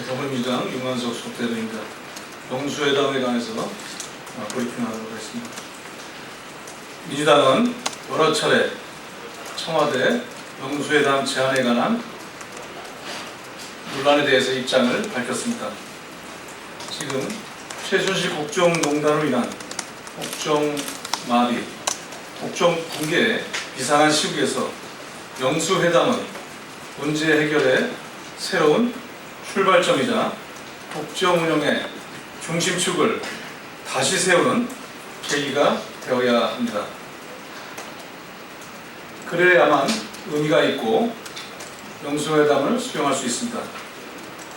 네, 더불어민주당 윤관석 속대변입니다. 영수회담에 관해서 어, 브리핑하도록 하겠습니다. 민주당은 여러 차례 청와대 영수회담 제안에 관한 논란에 대해서 입장을 밝혔습니다. 지금 최순실 국정농단으로 인한 국정 마비, 국정 붕괴의 비상한 시국에서 영수회담은 문제 해결의 새로운 출발점이자 국정 운영의 중심축을 다시 세우는 계기가 되어야 합니다. 그래야만 의미가 있고 영수회담을 수용할 수 있습니다.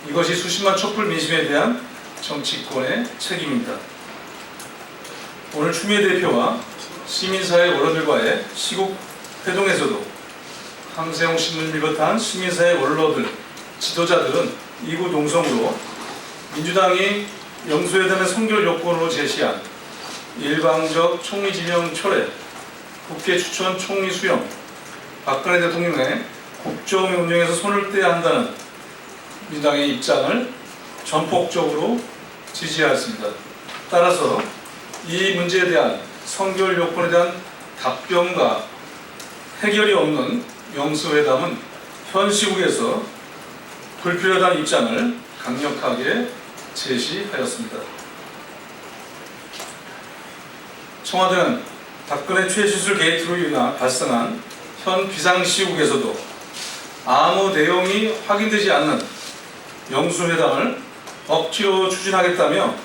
이것이 수십만 촛불 민심에 대한 정치권의 책임입니다. 오늘 추미애 대표와 시민사회 원로들과의 시국 회동에서도 함세홍 신문을 비롯한 시민사회 원로들, 지도자들은 이구 동성으로 민주당이 영수회담의 선결 요건으로 제시한 일방적 총리 지명 철회, 국회 추천 총리 수용, 박근혜 대통령의 국정 운영에서 손을 떼야 한다는 민주당의 입장을 전폭적으로 지지하였습니다. 따라서 이 문제에 대한 선결 요건에 대한 답변과 해결이 없는 영수회담은 현 시국에서 불필요하다는 입장을 강력하게 제시하였습니다. 청와대는 박근혜 최수술 게이트로 인한 발생한 현 비상시국에서도 아무 내용이 확인되지 않는 영수회담을 억지로 추진하겠다며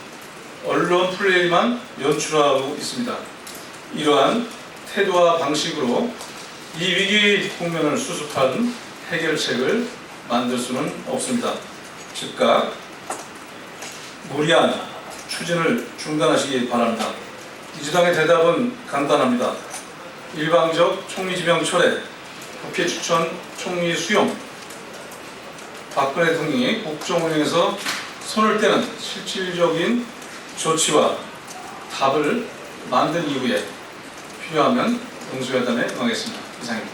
언론 플레이만 연출하고 있습니다. 이러한 태도와 방식으로 이 위기 국면을 수습한 해결책을 만들 수는 없습니다. 즉각 무리한 추진을 중단하시기 바랍니다. 민주당의 대답은 간단합니다. 일방적 총리 지명 철회, 국회 추천 총리 수용, 박근혜 대통령이 국정 운영에서 손을 떼는 실질적인 조치와 답을 만든 이후에 필요하면 영수회담에 응하겠습니다. 이상입니다.